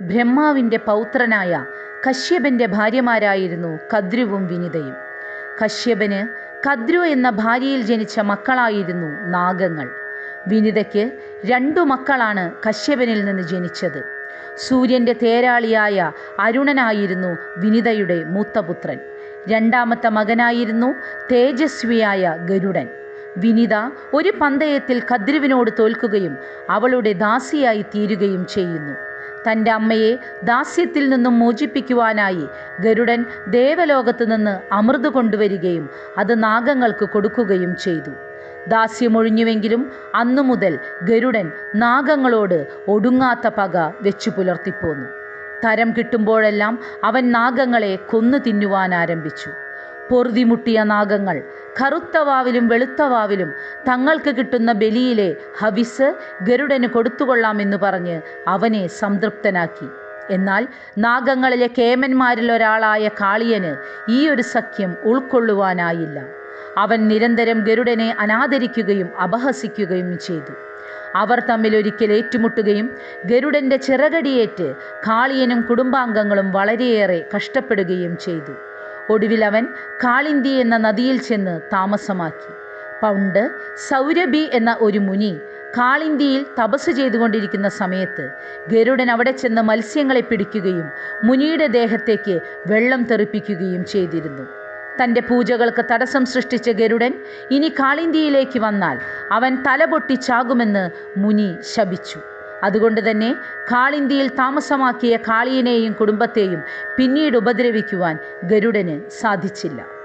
ബ്രഹ്മാവിന്റെ പൗത്രനായ കശ്യപന്റെ ഭാര്യമാരായിരുന്നു കദ്രുവും വിനിതയും. കശ്യപന് കദ്രു എന്ന ഭാര്യയിൽ ജനിച്ച മക്കളായിരുന്നു നാഗങ്ങൾ. വിനിതയ്ക്ക് രണ്ടു മക്കളാണ് കശ്യപനിൽ നിന്ന് ജനിച്ചത്. സൂര്യന്റെ തേരാളിയായ അരുണനായിരുന്നു വിനിതയുടെ മൂത്തപുത്രൻ. രണ്ടാമത്തെ മകനായിരുന്നു തേജസ്വിയായ ഗരുഡൻ. വിനിത ഒരു പന്തയത്തിൽ കദ്രുവിനോട് തോൽക്കുകയും അവളുടെ ദാസിയായി തീരുകയും ചെയ്യുന്നു. തന്റെ അമ്മയെ ദാസ്യത്തിൽ നിന്നും മോചിപ്പിക്കുവാനായി ഗരുഡൻ ദേവലോകത്ത് നിന്ന് അമൃത് കൊണ്ടുവരികയും അത് നാഗങ്ങൾക്ക് കൊടുക്കുകയും ചെയ്തു. ദാസ്യമൊഴിഞ്ഞുവെങ്കിലും അന്നു മുതൽ ഗരുഡൻ നാഗങ്ങളോട് ഒടുങ്ങാത്ത പക വെച്ചു പുലർത്തിപ്പോന്നു. തരം കിട്ടുമ്പോഴെല്ലാം അവൻ നാഗങ്ങളെ കൊന്നു തിന്നുവാൻ ആരംഭിച്ചു. പൊറുതിമുട്ടിയ നാഗങ്ങൾ. കറുത്ത വാവിലും വെളുത്ത വാവിലും തങ്ങൾക്ക് കിട്ടുന്ന ബലിയിലെ ഹവിസ് ഗരുഡന് കൊടുത്തുകൊള്ളാമെന്ന് പറഞ്ഞ് അവനെ സംതൃപ്തനാക്കി. എന്നാൽ നാഗങ്ങളിലെ കേമന്മാരിൽ ഒരാളായ കാളിയന് ഈ ഒരു സഖ്യം ഉൾക്കൊള്ളുവാനായില്ല. അവൻ നിരന്തരം ഗരുഡനെ അനാദരിക്കുകയും അപഹസിക്കുകയും ചെയ്തു. അവർ തമ്മിൽ ഒരിക്കൽ ഏറ്റുമുട്ടുകയും ഗരുഡന്റെ ചിറകടിയേറ്റ് കാളിയനും കുടുംബാംഗങ്ങളും വളരെയേറെ കഷ്ടപ്പെടുകയും ചെയ്തു. ഒടുവിൽ അവൻ കാളിന്തി എന്ന നദിയിൽ ചെന്ന് താമസമാക്കി. പണ്ട് സൗരഭി എന്ന ഒരു മുനി കാളിന്തിയിൽ തപസ് ചെയ്തുകൊണ്ടിരിക്കുന്ന സമയത്ത് ഗരുഡൻ അവിടെ ചെന്ന് മത്സ്യങ്ങളെ പിടിക്കുകയും മുനിയുടെ ദേഹത്തേക്ക് വെള്ളം തെറിപ്പിക്കുകയും ചെയ്തിരുന്നു. തന്റെ പൂജകൾക്ക് തടസ്സം സൃഷ്ടിച്ച ഗരുഡൻ ഇനി കാളിന്തിയിലേക്ക് വന്നാൽ അവൻ തലപൊട്ടി ചാകുമെന്ന് മുനി ശപിച്ചു. അതുകൊണ്ട് തന്നെ കാളിന്തിയിൽ താമസമാക്കിയ കാളിയനെയും കുടുംബത്തെയും പിന്നീട് ഉപദ്രവിക്കുവാൻ ഗരുഡന് സാധിച്ചില്ല.